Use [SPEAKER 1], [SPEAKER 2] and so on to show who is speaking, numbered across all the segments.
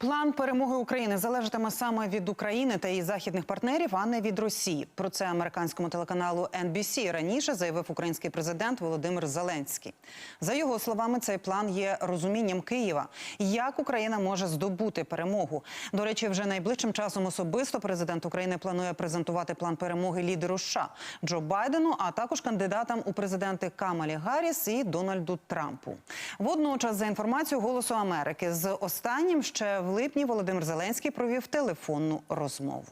[SPEAKER 1] План перемоги України залежатиме саме від України та її західних партнерів, а не від Росії. Про це американському телеканалу NBC раніше заявив український президент Володимир Зеленський. За його словами, цей план є розумінням Києва, як Україна може здобути перемогу. До речі, вже найближчим часом особисто президент України планує презентувати план перемоги лідеру США Джо Байдену, а також кандидатам у президенти Камалі Гарріс і Дональду Трампу. Водночас, за інформацією Голосу Америки, з останнім ще в липні Володимир Зеленський провів телефонну розмову.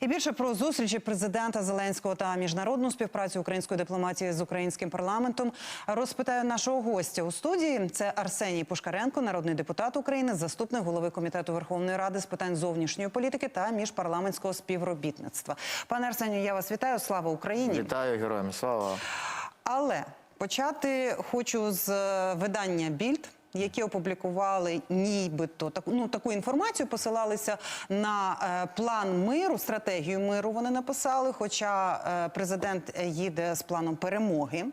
[SPEAKER 1] І більше про зустрічі президента Зеленського та міжнародну співпрацю української дипломатії з українським парламентом розпитаю нашого гостя у студії. Це Арсеній Пушкаренко, народний депутат України, заступник голови комітету Верховної Ради з питань зовнішньої політики та міжпарламентського співробітництва. Пане Арсенію, я вас вітаю. Слава Україні!
[SPEAKER 2] Вітаю героям слава.
[SPEAKER 1] Але почати хочу з е, видання Більд. Які опублікували нібито таку ну таку інформацію, посилалися на е, план миру, стратегію миру. Вони написали. Хоча е, президент їде з планом перемоги.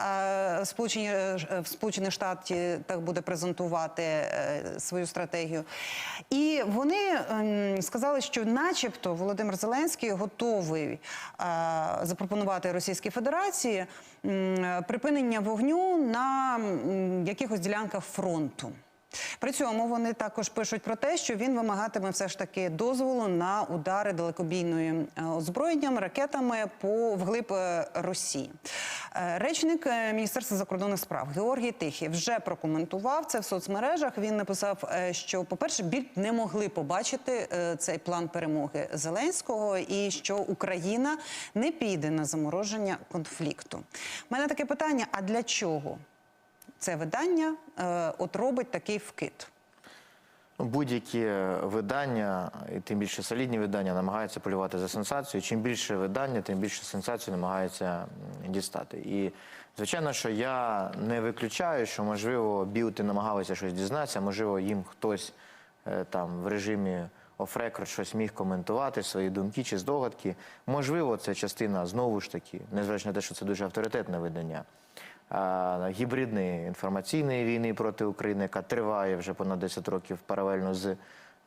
[SPEAKER 1] Е, Сполучені е, в Сполучених Штаті так буде презентувати е, свою стратегію, і вони ем, сказали, що, начебто, Володимир Зеленський готовий е, запропонувати Російській Федерації припинення вогню на якихось ділянках фронту. При цьому вони також пишуть про те, що він вимагатиме все ж таки дозволу на удари далекобійною е, озброєнням, ракетами по вглиб е, Росії. Е, Речник Міністерства закордонних справ Георгій Тихий вже прокоментував це в соцмережах. Він написав, що, по-перше, біль не могли побачити цей план перемоги Зеленського, і що Україна не піде на замороження конфлікту. У мене таке питання: а для чого? Це видання е, от робить такий вкид.
[SPEAKER 2] Ну, Будь-які видання, і тим більше солідні видання, намагаються полювати за сенсацію. Чим більше видання, тим більше сенсацію намагаються дістати. І звичайно, що я не виключаю, що можливо білти намагалися щось дізнатися, можливо, їм хтось е, там в режимі оф-рекорд щось міг коментувати, свої думки чи здогадки. Можливо, це частина знову ж таки, незважаючи на те, що це дуже авторитетне видання. Гібридної інформаційної війни проти України, яка триває вже понад 10 років паралельно з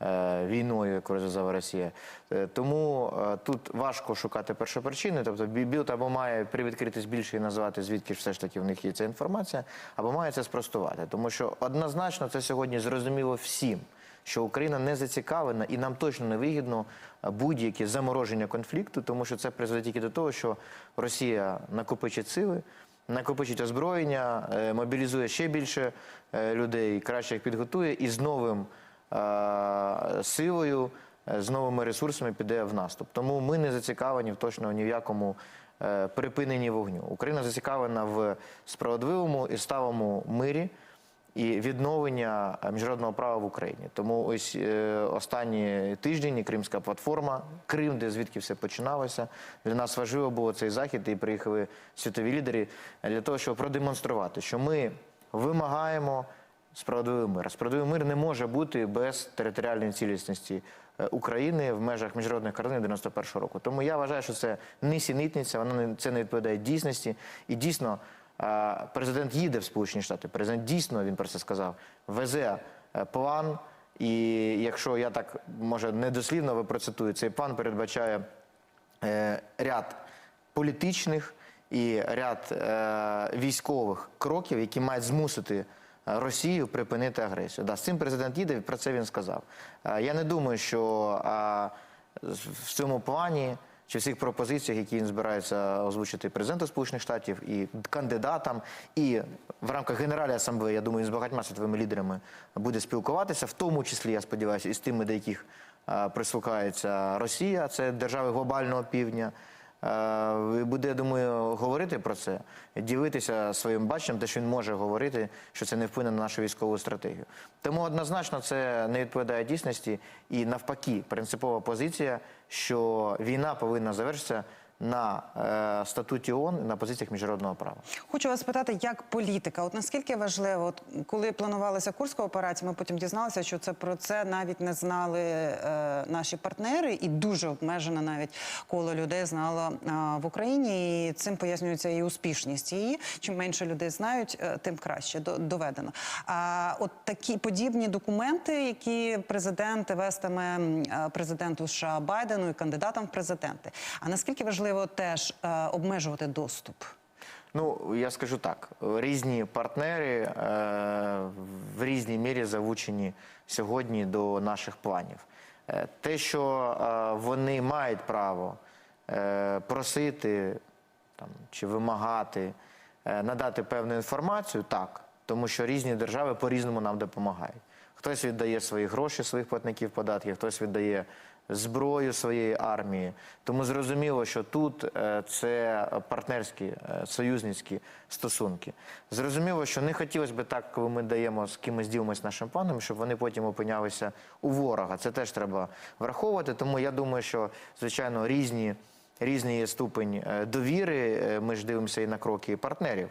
[SPEAKER 2] е, війною, яку розв'язала Росія. Е, Тому е, тут важко шукати першопричини. Тобто Бі- Білд або має привідкритись більше і назвати, звідки ж все ж таки в них є ця інформація, або має це спростувати. Тому що однозначно це сьогодні зрозуміло всім. Що Україна не зацікавлена і нам точно не вигідно будь-яке замороження конфлікту, тому що це призведе тільки до того, що Росія накопичить сили, накопичить озброєння, е, мобілізує ще більше е, людей, краще їх підготує і з новим е, силою, з новими ресурсами піде в наступ. Тому ми не зацікавлені в точно ні в якому припиненні вогню. Україна зацікавлена в справедливому і ставому мирі. І відновлення е, міжнародного права в Україні. Тому ось е, останні тижні Кримська платформа, Крим, де звідки все починалося. Для нас важливо було цей захід, і приїхали світові лідери для того, щоб продемонструвати, що ми вимагаємо справедливий мир. Справедливий мир не може бути без територіальної цілісності е, України в межах міжнародних кордонів 91 року. Тому я вважаю, що це несенітниця, воно не це не відповідає дійсності. І дійсно, президент їде в Сполучені Штати. Президент дійсно він про це сказав. Везе е, план. І якщо я так може недослівно ви процитую, цей план передбачає е, ряд політичних і ряд е, військових кроків, які мають змусити Росію припинити агресію. Да, з цим президент їде, про це він сказав. Я не думаю, що в цьому плані чи всіх пропозиціях, які він збирається озвучити президенту Сполучених Штатів і кандидатам, і в рамках Генеральної асамблеї, я думаю, з багатьма світовими лідерами буде спілкуватися, в тому числі, я сподіваюся, і з тими, до яких е, прислухається Росія, це держави глобального півдня. Е, Буде, я думаю, говорити про це, ділитися своїм баченням, те, що він може говорити, що це не вплине на нашу військову стратегію. Тому однозначно це не відповідає дійсності, і навпаки, принципова позиція, що війна повинна завершитися на е, статуті ООН на позиціях міжнародного права.
[SPEAKER 1] Хочу вас спитати, як політика, от наскільки важливо, от коли планувалася курська операція, ми потім дізналися, що це про це навіть не знали е, наші партнери, і дуже обмежене навіть коло людей знало е, в Україні. І цим пояснюється і успішність її. Чим менше людей знають, е, тим краще до- доведено. А от такі подібні документи, які президент вестиме е, президенту США Байдену і кандидатам в президенти. А наскільки важливо теж е, обмежувати доступ?
[SPEAKER 2] Ну, я скажу так: різні партнери е, в різній мірі залучені сьогодні до наших планів. Е, те, що е, вони мають право е, просити там, чи вимагати е, надати певну інформацію, так, тому що різні держави по-різному нам допомагають. Хтось віддає свої гроші своїх платників податків, хтось віддає зброю своєї армії. Тому зрозуміло, що тут е, це партнерські е, союзницькі стосунки. Зрозуміло, що не хотілося б так, коли ми даємо з кимось ділимось нашим планом, щоб вони потім опинялися у ворога. Це теж треба враховувати. Тому я думаю, що звичайно різні. Різний є ступень е, довіри. Ми ж дивимося і на кроки партнерів.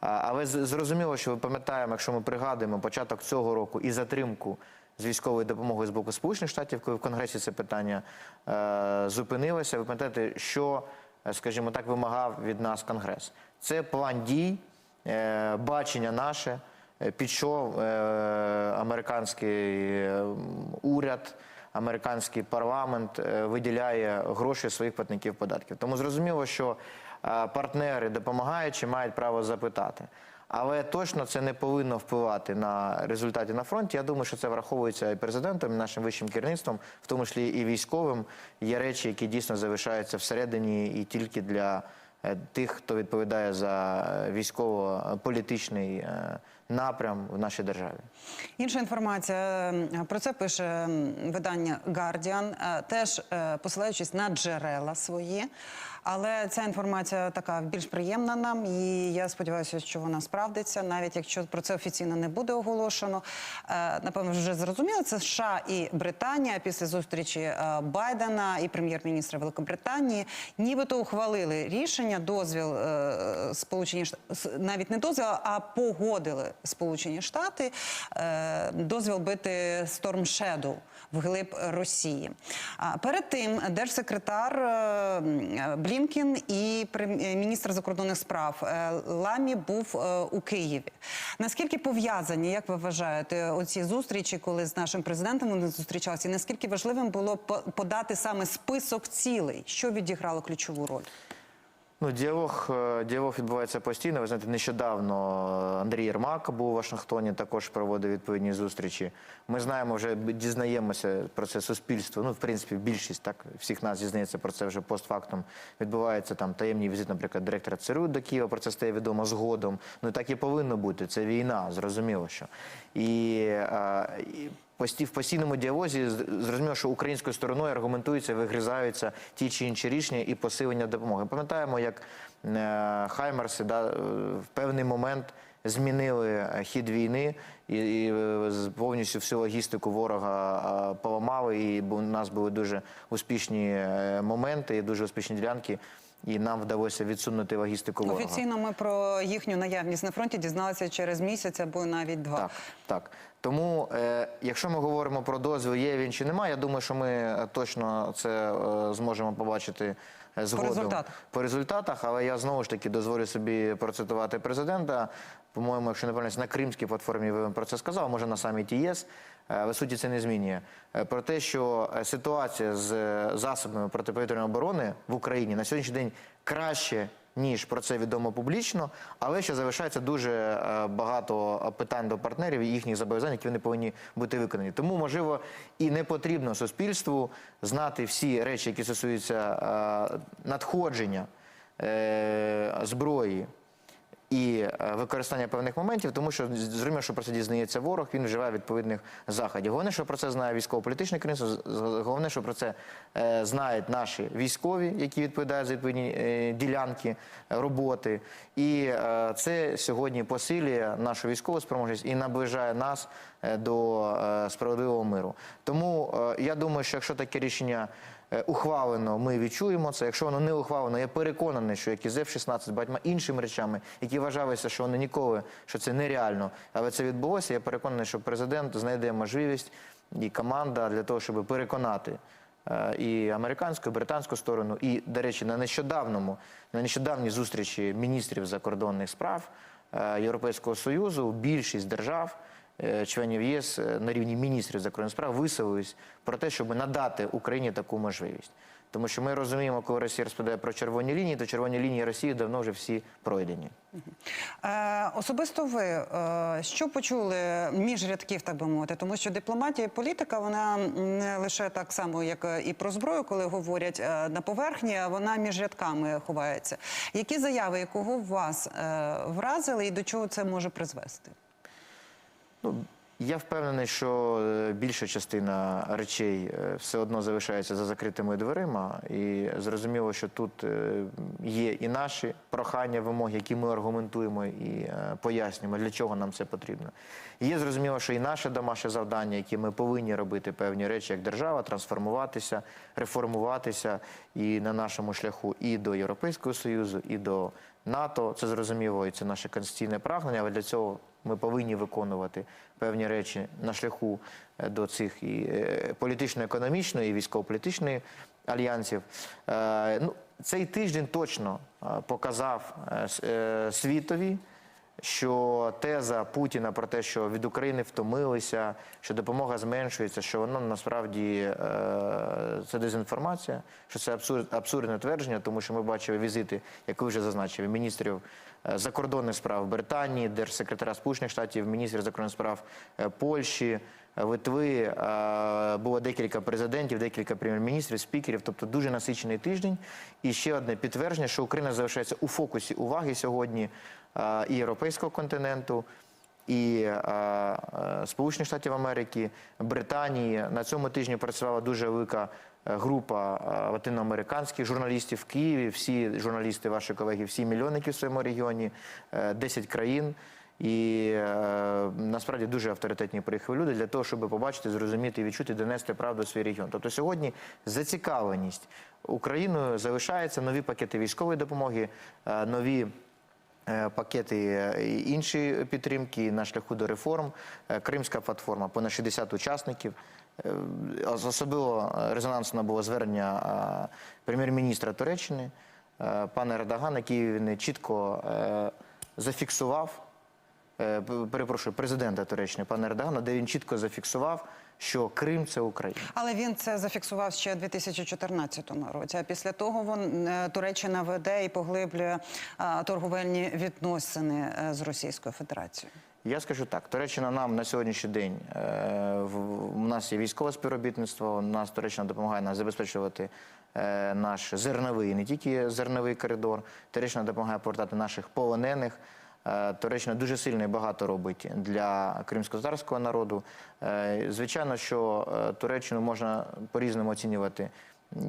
[SPEAKER 2] Але зрозуміло, що ми пам'ятаємо, якщо ми пригадуємо початок цього року і затримку з військовою допомогою з боку Сполучених Штатів, коли в Конгресі це питання е, зупинилося. Ви пам'ятаєте, що, е, скажімо так, вимагав від нас Конгрес? Це план дій, е, бачення наше, е, під що е, американський уряд американський парламент е, виділяє гроші своїх платників податків. Тому зрозуміло, що партнери допомагаючи мають право запитати. Але точно це не повинно впливати на результати на фронті. Я думаю, що це враховується і президентом, і нашим вищим керівництвом, в тому числі і військовим. Є речі, які дійсно залишаються всередині і тільки для е, тих, хто відповідає за е, військово-політичний е, напрям в нашій державі.
[SPEAKER 1] Інша інформація про це пише видання Guardian, е, теж е, посилаючись на джерела свої. Але ця інформація така більш приємна нам, і я сподіваюся, що вона справдиться, навіть якщо про це офіційно не буде оголошено. Е, Напевно, вже зрозуміло, це США і Британія після зустрічі е, Байдена і прем'єр-міністра Великобританії, нібито ухвалили рішення, дозвіл е, Сполучені навіть не дозвіл, а погодили Сполучені Штати е, дозвіл бити Storm Shadow вглиб Росії. А перед тим держсекретар е, Блінкін і е, міністр закордонних справ Ламі був у Києві. Наскільки пов'язані, як ви вважаєте, оці зустрічі, коли з нашим президентом вони зустрічалися, наскільки важливим було подати саме список цілей, що відіграло ключову роль?
[SPEAKER 2] Ну, діалог, е, діалог відбувається постійно. Ви знаєте, нещодавно Андрій Єрмак був у Вашингтоні, також проводив відповідні зустрічі. Ми знаємо, вже дізнаємося про це суспільство. Ну, в принципі, більшість так всіх нас дізнається про це вже постфактум. Відбувається там таємний візит, наприклад, директора ЦРУ до Києва. Про це стає відомо згодом. Ну так і повинно бути. Це війна, зрозуміло, що і. е, і в постійному діалозі зрозуміло, що українською стороною аргументуються, вигризаються ті чи інші рішення і посилення допомоги. Пам'ятаємо, як е, Хаймерси да, е, в певний момент змінили хід війни і, і повністю всю логістику ворога поламали. І у нас були дуже успішні моменти, і дуже успішні ділянки. І нам вдалося відсунути логістику ворога.
[SPEAKER 1] Офіційно ми про їхню наявність на фронті дізналися через місяць або навіть два.
[SPEAKER 2] Так, так. Тому, е, якщо ми говоримо про дозвіл, є він чи немає, я думаю, що ми е, точно це е, зможемо побачити згодом
[SPEAKER 1] результатах.
[SPEAKER 2] по результатах. Але я знову ж таки дозволю собі процитувати президента. По-моєму, якщо не помиляюсь, на кримській платформі він про це сказав, може на саміті ЄС. Е, Але суті це не змінює. Е, Про те, що е, ситуація з е, засобами протиповітряної оборони в Україні на сьогоднішній день краще, ніж про це відомо публічно, але ще залишається дуже е, багато питань до партнерів і їхніх зобов'язань, які вони повинні бути виконані. Тому, можливо, і не потрібно суспільству знати всі речі, які стосуються е, надходження е, зброї і е, використання певних моментів, тому що зрозуміло, що про це дізнається ворог, він вживає відповідних заходів. Головне, що про це знає військово-політичне керівництво, головне, що про це е, знають наші військові, які відповідають за відповідні е, ділянки роботи. І це сьогодні посилює нашу військову спроможність і наближає нас до справедливого миру. Тому я думаю, що якщо таке рішення ухвалено, ми відчуємо це. Якщо воно не ухвалено, я переконаний, що як і з F-16, багатьма іншими речами, які вважалися, що вони ніколи, що це нереально, але це відбулося. Я переконаний, що президент знайде можливість і команда для того, щоб переконати е, і американську, і британську сторону, і, до речі, на нещодавному, на нещодавній зустрічі міністрів закордонних справ е, Європейського Союзу більшість держав. Е, Членів ЄС е, на рівні міністрів закордонних справ висловились про те, щоб надати Україні таку можливість. Тому що ми розуміємо, коли Росія розповідає про червоні лінії, то червоні лінії Росії давно вже всі пройдені.
[SPEAKER 1] Е, особисто ви що почули між рядків, так би мовити, тому що дипломатія і політика вона не лише так само, як і про зброю, коли говорять на поверхні, а вона між рядками ховається. Які заяви, якого вас вразили, і до чого це може призвести?
[SPEAKER 2] Ну, я впевнений, що е, більша частина речей е, все одно залишається за закритими дверима, і зрозуміло, що тут е, є і наші прохання, вимоги, які ми аргументуємо і пояснюємо, для чого нам це потрібно. Є зрозуміло, що і наше домашнє завдання, які ми повинні робити певні речі як держава, трансформуватися, реформуватися і на нашому шляху і до Європейського Союзу, і до НАТО. Це зрозуміло, і це наше конституційне прагнення, але для цього ми повинні виконувати певні речі на шляху е, до цих і е, політично-економічної, і військово-політичної альянсів. Е, Ну, цей тиждень точно показав світові, що теза Путіна про те, що від України втомилися, що допомога зменшується, що воно насправді е, це дезінформація, що це абсурд, абсурдне твердження, тому що ми бачили візити, як ви вже зазначили, міністрів е, закордонних справ Британії, держсекретаря Сполучених Штатів, міністрів закордонних справ е, Польщі. Е, Литви е, було декілька президентів, декілька прем'єр-міністрів, спікерів, тобто дуже насичений тиждень. І ще одне підтвердження, що Україна залишається у фокусі уваги сьогодні е, і європейського континенту, і е, е, Сполучених Штатів Америки, Британії. На цьому тижні працювала дуже велика е, група е, латиноамериканських журналістів в Києві. Всі журналісти, ваші колеги, всі мільйонники в своєму регіоні, е, 10 країн. І е, насправді дуже авторитетні приїхали люди для того, щоб побачити, зрозуміти, відчути, донести правду в свій регіон. Тобто сьогодні зацікавленість Україною залишається нові пакети військової допомоги, е, нові. е, Пакети е, інші підтримки на шляху до реформ. Е, Кримська платформа, понад 60 учасників. Особливо е, резонансно було звернення прем'єр-міністра Туреччини, пана Ердогана, який він чітко зафіксував перепрошую, президента Туреччини пана Ердогана, де він чітко зафіксував, що Крим це Україна.
[SPEAKER 1] Але він це зафіксував ще у 2014 році. А після того вон е, Туреччина веде і поглиблює е, торговельні відносини е, з Російською Федерацією.
[SPEAKER 2] Я скажу так: Туреччина нам на сьогоднішній день е, в- у нас є військове співробітництво. У нас Туреччина допомагає нам забезпечувати е, наш зерновий, не тільки зерновий коридор. Туреччина допомагає повертати наших полонених. Е, Туреччина дуже сильно і багато робить для кримськотатарського народу. Е, Звичайно, що е, Туреччину можна по-різному оцінювати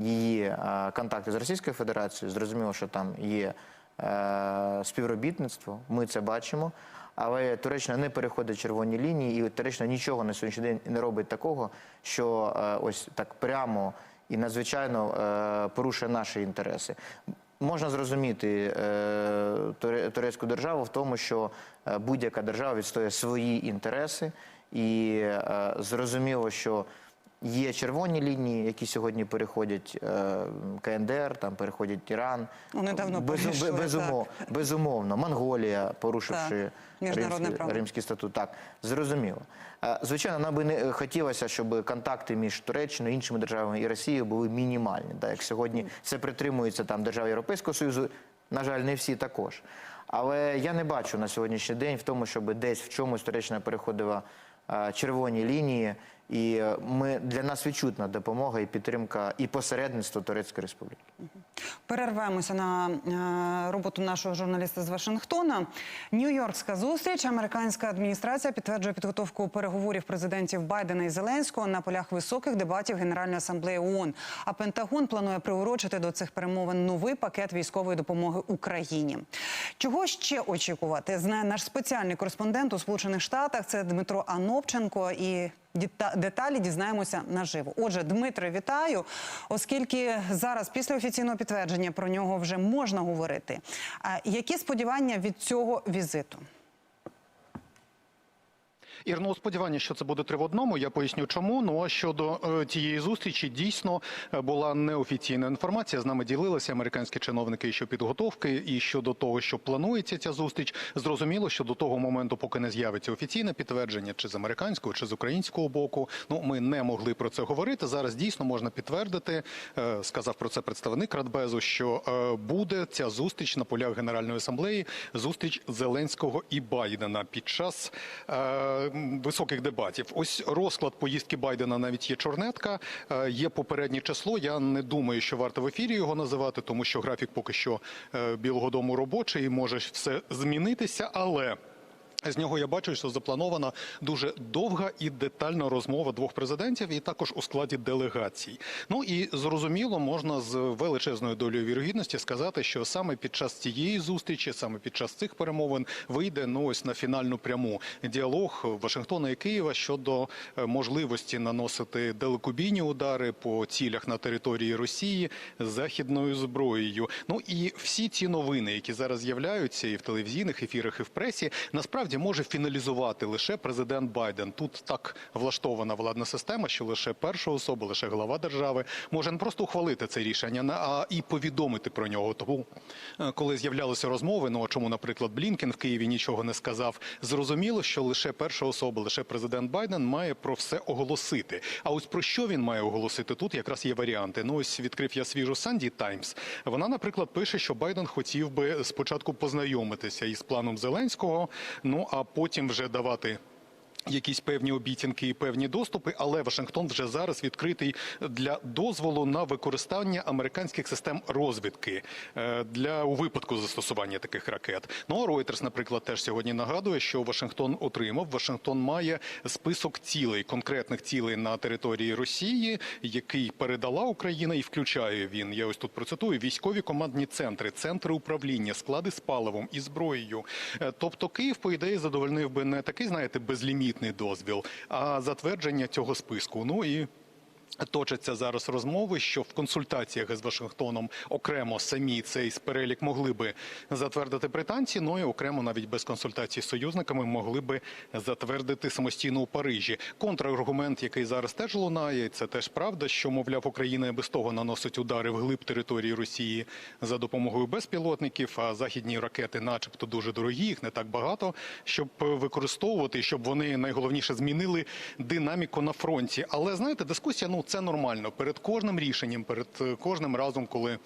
[SPEAKER 2] її контакти з Російською Федерацією. Зрозуміло, що там є співробітництво, ми це бачимо. Але Туреччина не переходить червоні лінії, і Туреччина нічого на сьогоднішній день не робить такого, що ось так прямо і надзвичайно е, порушує наші інтереси. Можна зрозуміти е, туре- турецьку державу в тому, що е, будь-яка держава відстоює свої інтереси, і е, зрозуміло, що Є червоні лінії, які сьогодні переходять е, КНДР, там переходять Іран.
[SPEAKER 1] Вони давно
[SPEAKER 2] Без-
[SPEAKER 1] перейшли,
[SPEAKER 2] безумов- безумовно. Монголія, порушивши
[SPEAKER 1] Так.
[SPEAKER 2] Римський, римський статут. Так, зрозуміло. Е, Звичайно, нам би не хотілося, щоб контакти між Туреччиною, іншими державами і Росією були мінімальні. Так, як сьогодні це притримується там держави Європейського Союзу, на жаль, не всі також. Але я не бачу на сьогоднішній день в тому, щоб десь в чомусь Туреччина переходила е, червоні лінії, і е, ми для нас відчутна допомога і підтримка і посередництво Турецької Республіки.
[SPEAKER 1] Перервемося на е, роботу нашого журналіста з Вашингтона. Нью-Йоркська зустріч. Американська адміністрація підтверджує підготовку переговорів президентів Байдена і Зеленського на полях високих дебатів Генеральної асамблеї ООН. А Пентагон планує приурочити до цих перемовин новий пакет військової допомоги Україні. Чого ще очікувати? Знає наш спеціальний кореспондент у Сполучених Штатах. Це Дмитро Анопченко. І Деталі дізнаємося наживо. Отже, Дмитро, вітаю. Оскільки зараз, після офіційного підтвердження, про нього вже можна говорити. Які сподівання від цього візиту?
[SPEAKER 3] Ірно, сподівання, що це буде три в одному. Я поясню, чому. Ну а щодо е, тієї зустрічі, дійсно е, була неофіційна інформація. З нами ділилися американські чиновники щодо підготовки і щодо того, що планується ця зустріч. Зрозуміло, що до того моменту, поки не з'явиться офіційне підтвердження, чи з американського, чи з українського боку, ну ми не могли про це говорити. Зараз дійсно можна підтвердити. е, Сказав про це представник Радбезу, що буде ця зустріч на полях Генеральної асамблеї. Зустріч Зеленського і Байдена під час високих дебатів. Ось розклад поїздки Байдена навіть є чорнетка, е, є попереднє число. Я не думаю, що варто в ефірі його називати, тому що графік поки що е, Білого Дому робочий, і може все змінитися, але. З нього я бачу, що запланована дуже довга і детальна розмова двох президентів, і також у складі делегацій. Ну і зрозуміло, можна з величезною долею вірогідності сказати, що саме під час цієї зустрічі, саме під час цих перемовин, вийде ну ось на фінальну пряму діалог Вашингтона і Києва щодо е, можливості наносити далекобійні удари по цілях на території Росії західною зброєю. Ну і всі ці новини, які зараз з'являються і в телевізійних ефірах, і в пресі, насправді може фіналізувати лише президент Байден. Тут так влаштована владна система, що лише перша особа, лише глава держави може не просто ухвалити це рішення, а і повідомити про нього. Тому, е, коли з'являлися розмови, ну а чому, наприклад, Блінкен в Києві нічого не сказав, зрозуміло, що лише перша особа, лише президент Байден має про все оголосити. А ось про що він має оголосити тут, якраз є варіанти. Ну ось відкрив я свіжу Санді Таймс. Вона, наприклад, пише, що Байден хотів би спочатку познайомитися із планом Зеленського, ну а потім вже давати. Якісь певні обіцянки і певні доступи, але Вашингтон вже зараз відкритий для дозволу на використання американських систем розвідки е, для у випадку застосування таких ракет. Ну а Reuters, наприклад, теж сьогодні нагадує, що Вашингтон отримав. Вашингтон має список цілей, конкретних цілей на території Росії, який передала Україна, і включає він. Я ось тут процитую військові командні центри, центри управління, склади з паливом і зброєю. Е, Тобто Київ, по ідеї, задовольнив би не такий, знаєте, безлімітний дозвіл, а затвердження цього списку. Ну і Точаться зараз розмови, що в консультаціях з Вашингтоном окремо самі цей перелік могли би затвердити британці, ну і окремо навіть без консультацій з союзниками могли би затвердити самостійно у Парижі. Контраргумент, який зараз теж лунає, це теж правда, що мовляв Україна без того наносить удари в глиб території Росії за допомогою безпілотників, а західні ракети, начебто, дуже дорогі, їх не так багато, щоб використовувати, щоб вони найголовніше змінили динаміку на фронті. Але знаєте, дискусія ну це нормально. Перед кожним рішенням, перед е, кожним разом, коли.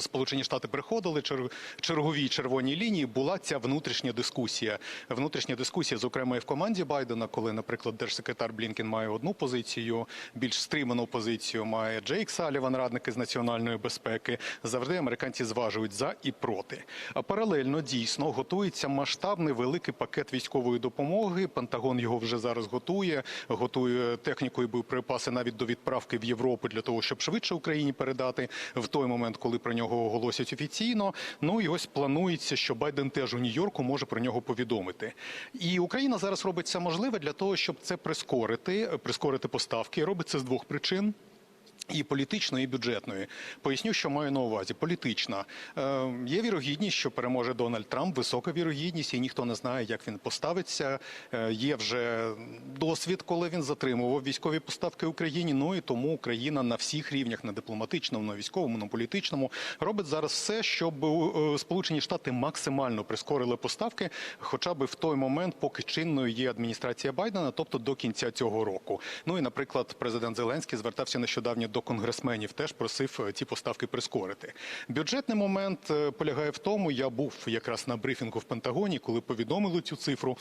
[SPEAKER 3] Сполучені Штати приходили чер- черговій червоній лінії. Була ця внутрішня дискусія. Внутрішня дискусія, зокрема, і в команді Байдена, коли, наприклад, держсекретар Блінкен має одну позицію, більш стриману позицію має Джейк Саліван, радник із національної безпеки. Завжди американці зважують за і проти. А паралельно дійсно готується масштабний великий пакет військової допомоги. Пентагон його вже зараз готує, готує техніку і боєприпаси навіть до відправки в Європу для того, щоб швидше Україні передати в той момент, коли про нього оголосять офіційно. Ну і ось планується, що Байден теж у Нью-Йорку може про нього повідомити. І Україна зараз робить все можливе для того, щоб це прискорити, прискорити поставки. Робить це з двох причин. І політичної, і бюджетної. Поясню, що маю на увазі. Політична. Е, є вірогідність, що переможе Дональд Трамп, висока вірогідність, і ніхто не знає, як він поставиться. Е, є вже досвід, коли він затримував військові поставки Україні. Ну і тому Україна на всіх рівнях, на дипломатичному, на військовому, на політичному, робить зараз все, щоб е, Сполучені Штати максимально прискорили поставки, хоча б в той момент, поки чинною є адміністрація Байдена, тобто до кінця цього року. Ну і, наприклад, президент Зеленський звертався нещодавно до конгресменів, теж просив е, ці поставки прискорити. Бюджетний момент е, полягає в тому, я був якраз на брифінгу в Пентагоні, коли повідомили цю цифру.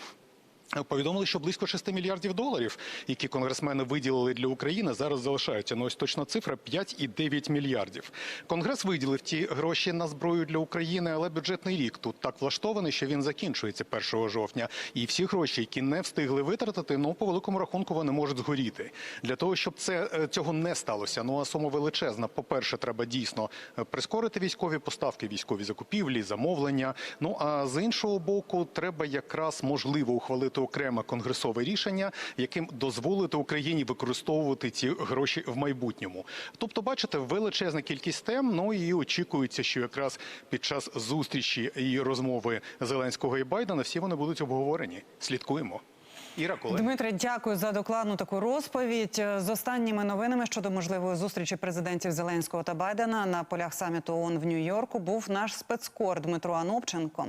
[SPEAKER 3] Повідомили, що близько 6 мільярдів доларів, які конгресмени виділили для України, зараз залишаються. Ну ось точна цифра 5,9 мільярдів. Конгрес виділив ті гроші на зброю для України, але бюджетний рік тут так влаштований, що він закінчується 1 жовтня. І всі гроші, які не встигли витратити, ну по великому рахунку вони можуть згоріти. Для того щоб це е, цього не сталося. Ну а сума величезна. По перше, треба дійсно е, прискорити військові поставки, військові закупівлі, замовлення. Ну а з іншого боку, треба якраз можливо ухвалити ухвалити окреме конгресове рішення, яким дозволити Україні використовувати ці гроші в майбутньому. Тобто, бачите, величезна кількість тем. Ну і очікується, що якраз під час зустрічі і розмови Зеленського і Байдена всі вони будуть обговорені. Слідкуємо. Іра Коле.
[SPEAKER 1] Дмитре, дякую за докладну таку розповідь. З останніми новинами щодо можливої зустрічі президентів Зеленського та Байдена на полях саміту ООН в Нью-Йорку був наш спецкор Дмитро Анопченко.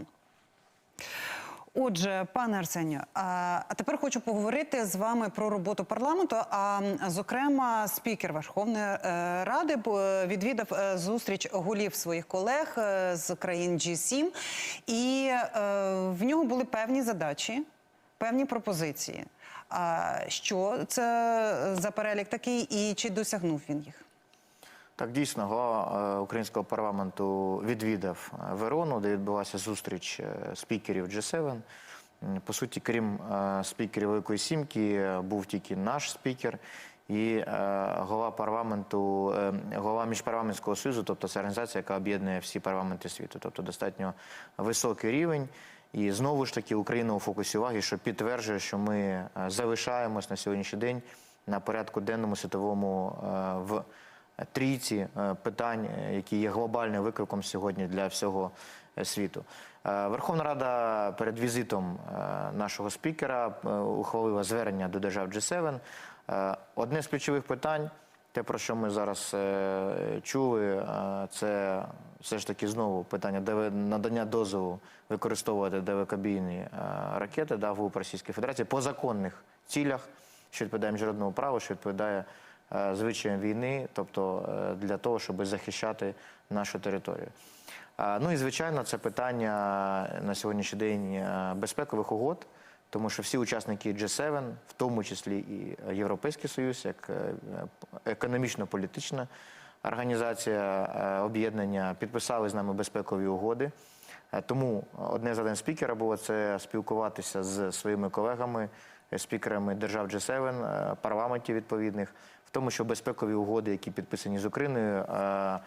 [SPEAKER 1] Отже, пане Арсенію, а тепер хочу поговорити з вами про роботу парламенту. А зокрема, спікер Верховної е, Ради б- відвідав е, зустріч голів своїх колег е, з країн G7, і е, в нього були певні задачі, певні пропозиції. А що це за перелік такий, і чи досягнув він їх?
[SPEAKER 2] Так, дійсно, голова е, українського парламенту відвідав е, Верону, де відбулася зустріч е, спікерів G7. По суті, крім спікерів Великої Сімки, був тільки наш спікер і голова парламенту, голова міжпарламентського союзу, тобто це організація, яка об'єднує всі парламенти світу, тобто достатньо високий рівень. І знову ж таки Україна у фокусі уваги, що підтверджує, що ми залишаємось на сьогоднішній день на порядку денному світовому в трійці е, питань, е, які є глобальним викликом сьогодні для всього е, світу. Верховна Рада перед візитом нашого спікера ухвалила звернення до держав G7. Е, Одне з ключових питань, те, про що ми зараз чули, це все ж таки знову питання надання дозволу використовувати далекобійні ракети да, в Російської Федерації по законних цілях, що відповідає міжнародному праву, що відповідає е, звичаям війни, тобто е, для того, щоб захищати нашу територію. Ну і звичайно, це питання на сьогоднішній день е, безпекових угод, тому що всі учасники G7, в тому числі і Європейський Союз, як економічно-політична організація об'єднання, підписали з нами безпекові угоди. Тому одне з завдань спікера було це спілкуватися з своїми колегами, спікерами держав G7, е, парламентів відповідних, в тому, що безпекові угоди, які підписані з Україною, е,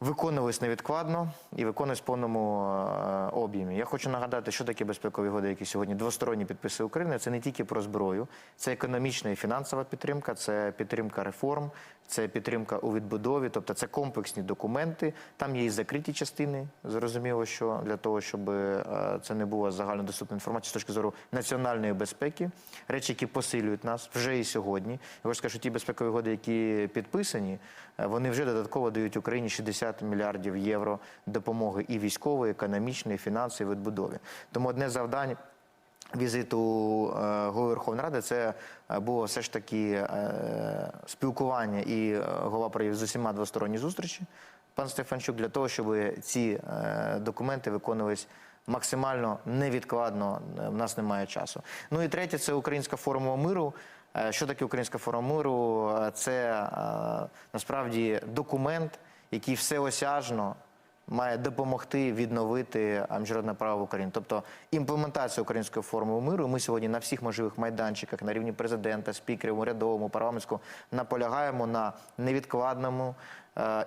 [SPEAKER 2] виконувались невідкладно і виконувались в повному е, об'ємі. Я хочу нагадати, що таке безпекові угоди, які сьогодні двосторонні підписи України. Це не тільки про зброю, це економічна і фінансова підтримка, це підтримка реформ, це підтримка у відбудові, тобто це комплексні документи. Там є і закриті частини. Зрозуміло, що для того, щоб е, це не було загальнодоступна інформація з точки зору національної безпеки, речі, які посилюють нас вже і сьогодні. Я хочу сказати, що ті безпекові угоди, які підписані, е, вони вже додатково дають Україні 60 мільярдів євро допомоги і військової, економічної, і фінансової відбудові. Тому одне з завдань візиту е, голови Верховної Ради це е, було все ж таки е, спілкування і голова провів з усіма двосторонні зустрічі. Пан Стефанчук для того, щоб ці документи виконувались максимально невідкладно. В нас немає часу. Ну і третє це Українська формула миру. Що таке Українська формула миру? Це насправді документ, який всеосяжно має допомогти відновити міжнародне право в Україні. Тобто імплементація української формули миру. Ми сьогодні на всіх можливих майданчиках на рівні президента, спікерів, урядовому, парламентському наполягаємо на невідкладному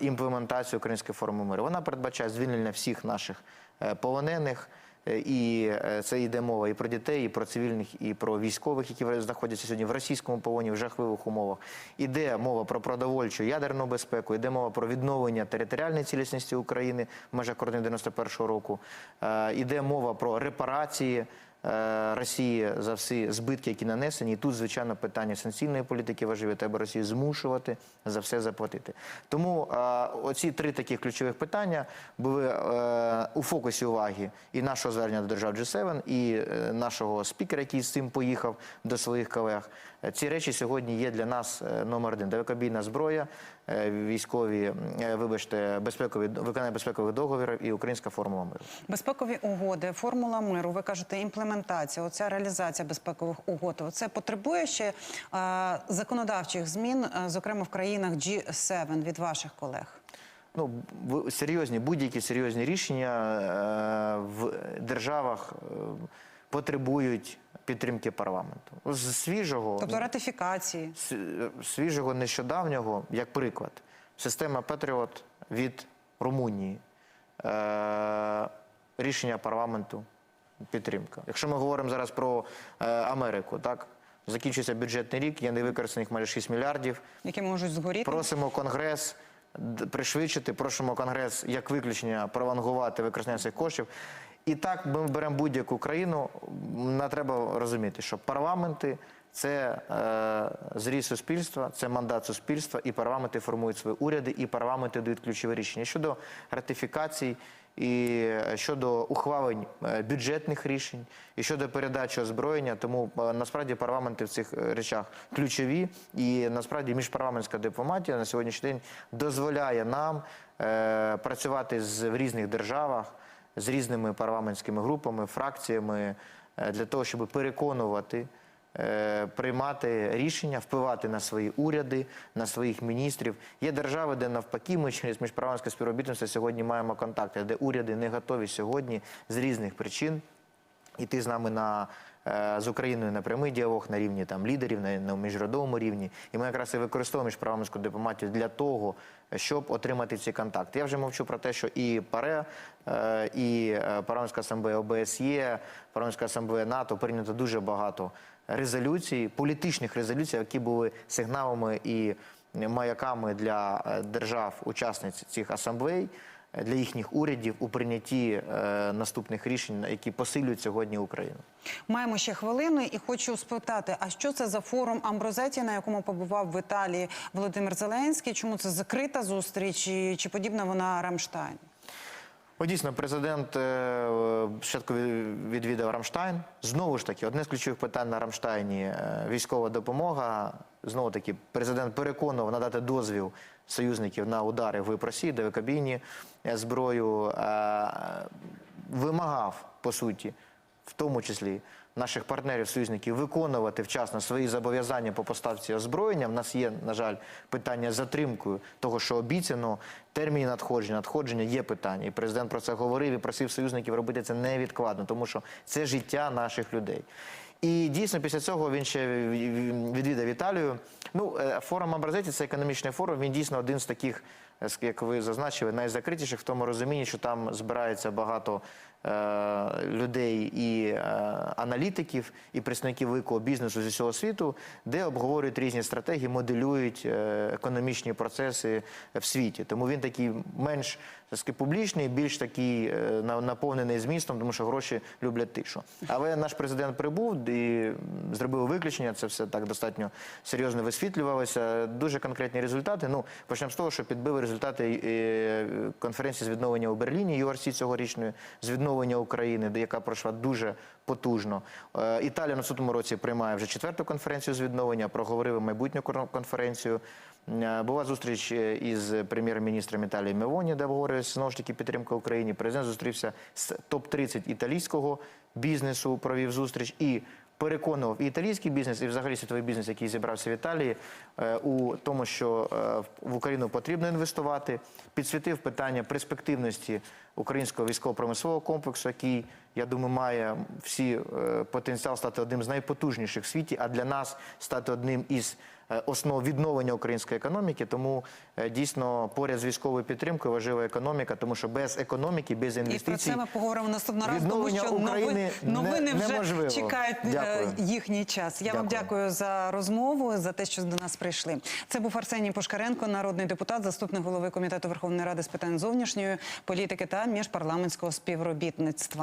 [SPEAKER 2] імплементацію імплементації української форми миру. Вона передбачає звільнення всіх наших е, полонених. Е, І е, це йде мова і про дітей, і про цивільних, і про військових, які знаходяться сьогодні в російському полоні в жахливих умовах. Іде мова про продовольчу ядерну безпеку, іде мова про відновлення територіальної цілісності України в межах кордону 91-го року. Е, Іде мова про репарації. Е, Росії за всі збитки, які нанесені, і тут, звичайно, питання санкційної політики важливе. Треба Росію змушувати за все заплатити. Тому е, оці три таких ключових питання були е, у фокусі уваги і нашого звернення до держав G7, і е, нашого спікера, який з цим поїхав до своїх колег. Ці речі сьогодні є для нас е, номер один: далекобійна зброя, е, військові, е, вибачте, безпекові виконання безпекових договорів і українська формула миру.
[SPEAKER 1] Безпекові угоди, формула миру. Ви кажете, імплементація, оця реалізація безпекових угод. Це потребує ще е, законодавчих змін, зокрема в країнах G7 від ваших колег.
[SPEAKER 2] Ну, серйозні, будь-які серйозні рішення е, в державах е, потребують підтримки парламенту. З свіжого
[SPEAKER 1] Тобто ратифікації.
[SPEAKER 2] свіжого нещодавнього, як приклад, система Патріот від Румунії, е, рішення парламенту підтримка. Якщо ми говоримо зараз про е, Америку, так закінчується бюджетний рік, є невикористаних майже 6 мільярдів.
[SPEAKER 1] Які можуть згоріти?
[SPEAKER 2] Просимо Конгрес пришвидшити, просимо Конгрес як виключення пролонгувати використання цих коштів. І так ми беремо будь-яку країну. На треба розуміти, що парламенти це е, зріз суспільства, це мандат суспільства, і парламенти формують свої уряди, і парламенти дають ключові рішення щодо ратифікацій. І щодо ухвалень е, бюджетних рішень, і щодо передачі озброєння, тому е, насправді парламенти в цих е, речах ключові, і насправді міжпарламентська дипломатія на сьогоднішній день дозволяє нам е, працювати з, в різних державах з різними парламентськими групами, фракціями е, для того, щоб переконувати. е, Приймати рішення, впливати на свої уряди, на своїх міністрів. Є держави, де навпаки ми через міжправанське співробітництво сьогодні маємо контакти, де уряди не готові сьогодні з різних причин йти з нами на з Україною на прямий діалог на рівні там лідерів, на, на міжнародному рівні. І ми якраз і використовуємо міжпарламентську дипломатію для того, щоб отримати ці контакти. Я вже мовчу про те, що і ПАРЕ, е, і е, парламентська асамблея ОБСЄ, парламентська асамблея НАТО прийнято дуже багато резолюцій, політичних резолюцій, які були сигналами і маяками для е, держав-учасниць цих асамблей для їхніх урядів у прийнятті е, наступних рішень, які посилюють сьогодні Україну.
[SPEAKER 1] Маємо ще хвилину і хочу спитати, а що це за форум Амброзеті, на якому побував в Італії Володимир Зеленський? Чому це закрита зустріч і чи подібна вона Рамштайн?
[SPEAKER 2] О, дійсно, президент е, спочатку відвідав Рамштайн. Знову ж таки, одне з ключових питань на Рамштайні е, військова допомога. Знову таки, президент переконував надати дозвіл союзників на удари в Росії, де кабіні е, зброю е, вимагав по суті, в тому числі наших партнерів, союзників, виконувати вчасно свої зобов'язання по поставці озброєння. В нас є, на жаль, питання з затримкою того, що обіцяно. Терміни надходження, надходження є питання. І президент про це говорив і просив союзників робити це невідкладно, тому що це життя наших людей. І дійсно після цього він ще відвідав Італію. Ну, е, форум Абразеті це економічний форум. Він дійсно один з таких, е, як ви зазначили, найзакритіших в тому розумінні, що там збирається багато людей і е, аналітиків, і представників великого бізнесу з усього світу, де обговорюють різні стратегії, моделюють е, економічні процеси в світі. Тому він такий менш так сказати, публічний, більш такий е, наповнений змістом, тому що гроші люблять тишу. Але наш президент прибув і зробив виключення. Це все так достатньо серйозно висвітлювалося. Дуже конкретні результати. Ну почнемо з того, що підбили результати е, конференції з відновлення у Берліні URC цьогорічної з відновлення України, яка пройшла дуже потужно. Е, Італія на наступному році приймає вже четверту конференцію з відновлення. Проговорили майбутню конференцію. Е, Була зустріч е, із прем'єр-міністром Італії Мелоні, де обговорювалася знову ж таки підтримка Україні. Президент зустрівся з топ-30 італійського бізнесу, провів зустріч і переконував і італійський бізнес, і взагалі світовий бізнес, який зібрався в Італії, е, у тому, що в Україну потрібно інвестувати. Підсвітив питання перспективності українського військово-промислового комплексу, який, я думаю, має всі потенціал стати одним з найпотужніших в світі, а для нас стати одним із основ відновлення української економіки. Тому е, дійсно поряд з військовою підтримкою важлива економіка, тому що без економіки, без
[SPEAKER 1] І
[SPEAKER 2] інвестицій
[SPEAKER 1] про це ми поговоримо наступного разу, тому що
[SPEAKER 2] України
[SPEAKER 1] новини
[SPEAKER 2] не-
[SPEAKER 1] вже
[SPEAKER 2] неможливо.
[SPEAKER 1] чекають е,
[SPEAKER 2] Дякую.
[SPEAKER 1] їхній час. Я вам
[SPEAKER 2] Дякую.
[SPEAKER 1] дякую за розмову, за те, що до нас прийшли. Це був Арсеній Пушкаренко, народний депутат, заступник голови комітету Верховної Ради з питань зовнішньої політики та міжпарламентського співробітництва.